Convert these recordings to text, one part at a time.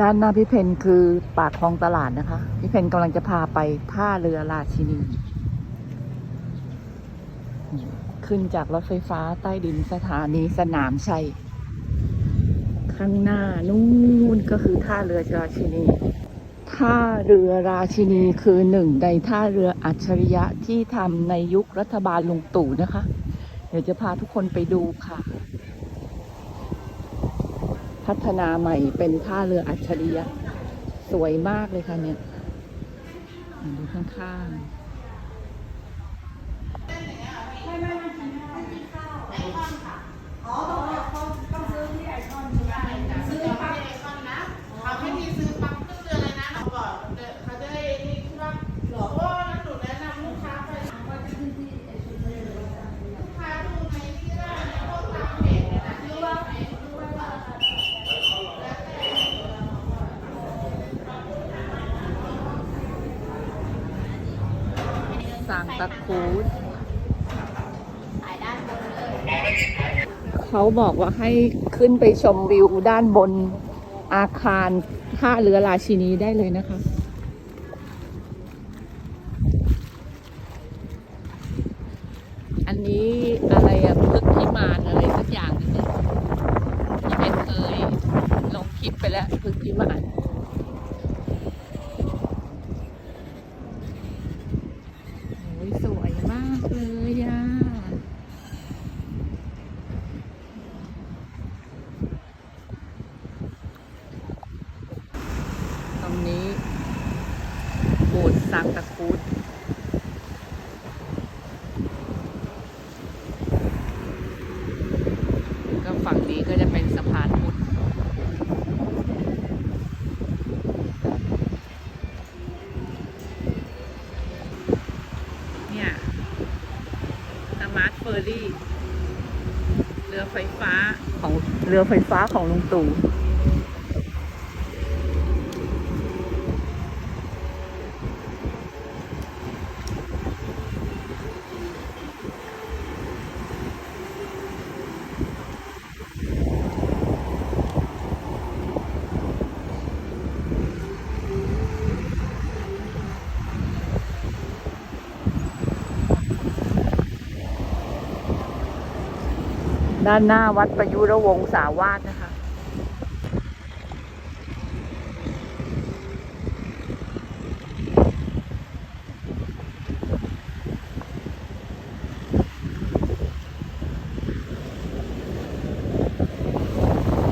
ด้านหน้าพี่เพนคือปากคลองตลาดนะคะ พี่เพนกำลังจะพาไปท่าเรือราชินี ขึ้นจากรถไฟฟ้าใต้ดินสถานีสนามชัย ข้างหน้านู่นก็คือท่าเรือราชินี ท่าเรือราชินีคือหนึ่งในท่าเรืออัจฉริยะที่ทำในยุครัฐบาลลุงตู่นะคะ เดี๋ยวจะพาทุกคนไปดูค่ะ พัฒนาใหม่เป็นท่าเรืออัจฉริยะ สวยมากเลยค่ะเนี่ยดูข้างๆ ซื้อปั๊บไอคอนนะเขาไม่มีซื้อปั๊บขึ้นเรือเลยนะเขาบอกเขาจะได้นี่ใช่ปะหรอเพราะว่านั้นหนูแนะนำลูกค้าไปลูกค้าดูในที่ได้ในพวกตามเพจเนี่ยนะที่ว่าเพจดูไว้ว่าแล้วแต่ สางตะคูดเขาบอกว่าให้ขึ้นไปชมวิวด้านบนอาคารท่าเรือราชินีได้เลยนะคะ อันนี้อะไรอะพึกพิมานอะไรสักอย่างนึงเนี่ยที่เป็นเคยลงคลิปไปแล้วพึกพิมาน โอ้ยสวยมากเลยอะ ตรงนี้ โบสถ์สังตะครุดก็ฝั่งนี้ก็จะเป็นสะพานพุทธเนี่ยสมาร์ทเฟอร์รี่ เรือไฟฟ้าของเรือไฟฟ้าของลุงตู่ ด้านหน้าวัดประยุรวงศาวาสนะคะ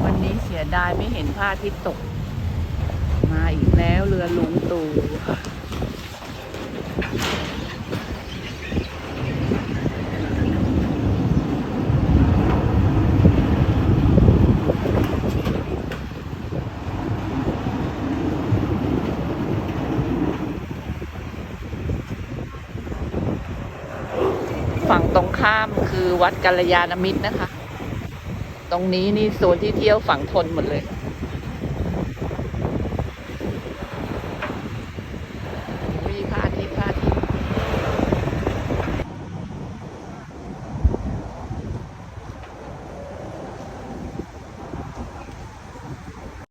วันนี้เสียดายไม่เห็นพระอาทิตย์ตก มาอีกแล้วเรือหลวงตู่ ฝั่งตรงข้ามคือวัดกัลยาณมิตรนะคะ ตรงนี้นี่โซนที่เที่ยวฝั่งทนหมดเลย